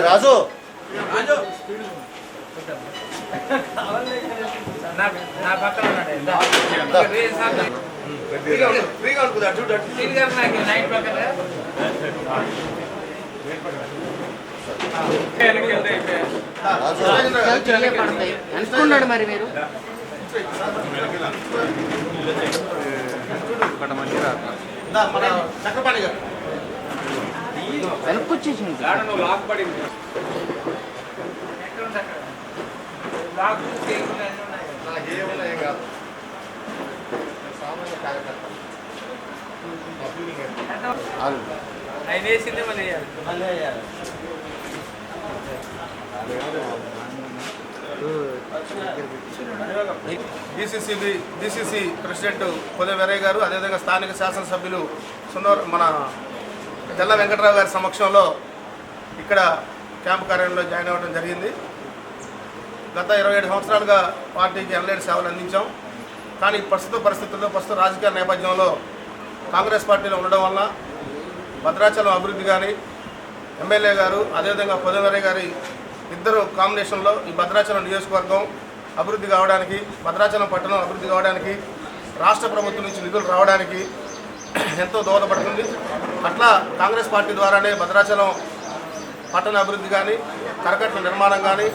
రాజు. అనుకున్నాడు మరి మీరు? చక్రపాణి గారు. ఆయన వేసిందే మళ్ళీ వేయాలి. DCCB DCC president Pode Veeraiah గారు అదేవిధంగా స్థానిక శాసనసభ్యులు సున్నోర్ మన తెల్ల వెంకటరావు గారి సమక్షంలో ఇక్కడ క్యాంపు కార్యాలయంలో జాయిన్ అవ్వడం జరిగింది. గత ఇరవై ఏడు సంవత్సరాలుగా పార్టీకి ఎనలేని సేవలు అందించాం. కానీ ప్రస్తుత పరిస్థితుల్లో ప్రస్తుత రాజకీయ నేపథ్యంలో కాంగ్రెస్ పార్టీలో ఉండడం వల్ల భద్రాచలం అభివృద్ధి కానీ ఎమ్మెల్యే గారు అదేవిధంగా పొదవరయ్య గారి ఇద్దరు కాంబినేషన్లో ఈ భద్రాచలం నియోజకవర్గం అభివృద్ధి కావడానికి భద్రాచలం పట్టణం అభివృద్ధి కావడానికి రాష్ట్ర ప్రభుత్వం నుంచి నిధులు రావడానికి ఎంతో దోహదపడుతుంది. అట్లా కాంగ్రెస్ పార్టీ ద్వారానే భద్రాచలం పట్టణ అభివృద్ధి కానీ కరకట్ల నిర్మాణం కానీ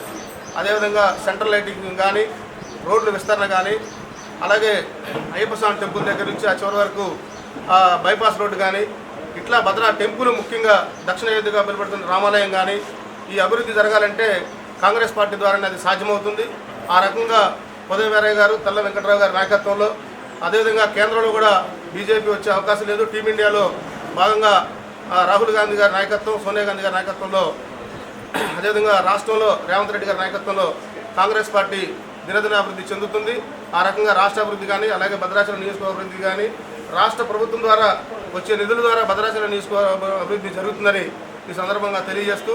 అదేవిధంగా సెంట్రల్ లైటింగ్ కానీ రోడ్ల విస్తరణ కానీ అలాగే అయ్యప్ప స్వామి టెంపుల్ దగ్గర నుంచి ఆ చివరి వరకు బైపాస్ రోడ్డు కానీ ఇట్లా భద్రా టెంపుల్ ముఖ్యంగా దక్షిణ అయోధ్యగా పిలువడుతున్న రామాలయం కానీ ఈ అభివృద్ధి జరగాలంటే కాంగ్రెస్ పార్టీ ద్వారానే అది సాధ్యమవుతుంది. ఆ రకంగా ఉదయ గారు తెల్ల వెంకటరావు గారి నాయకత్వంలో అదేవిధంగా కేంద్రంలో కూడా బీజేపీ వచ్చే అవకాశం లేదు. టీమిండియాలో భాగంగా రాహుల్ గాంధీ గారి నాయకత్వం సోనియా గాంధీ గారి నాయకత్వంలో అదేవిధంగా రాష్ట్రంలో రేవంత్ రెడ్డి గారి నాయకత్వంలో కాంగ్రెస్ పార్టీ దినదిన అభివృద్ధి చెందుతుంది. ఆ రకంగా రాష్ట్ర అభివృద్ధి కానీ అలాగే భద్రాచలం నియోజకవర్గ అభివృద్ధి కానీ రాష్ట్ర ప్రభుత్వం ద్వారా వచ్చే నిధుల ద్వారా భద్రాచలం నియోజకవర్గ అభివృద్ధి జరుగుతుందని ఈ సందర్భంగా తెలియజేస్తూ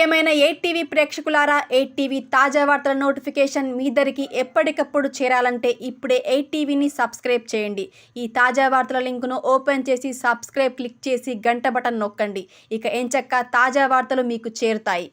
ప్రియమైన ఎయిట్ టీవీ ప్రేక్షకులారా ఎయిట్ టీవీ తాజా వార్తల నోటిఫికేషన్ మీ దరికి ఎప్పటికప్పుడు చేరాలంటే ఇప్పుడే ఎయిట్ టీవీని సబ్స్క్రైబ్ చేయండి. ఈ తాజా వార్తల లింకును ఓపెన్ చేసి సబ్స్క్రైబ్ క్లిక్ చేసి గంట బటన్ నొక్కండి. ఇక ఎంచక్క తాజా వార్తలు మీకు చేరుతాయి.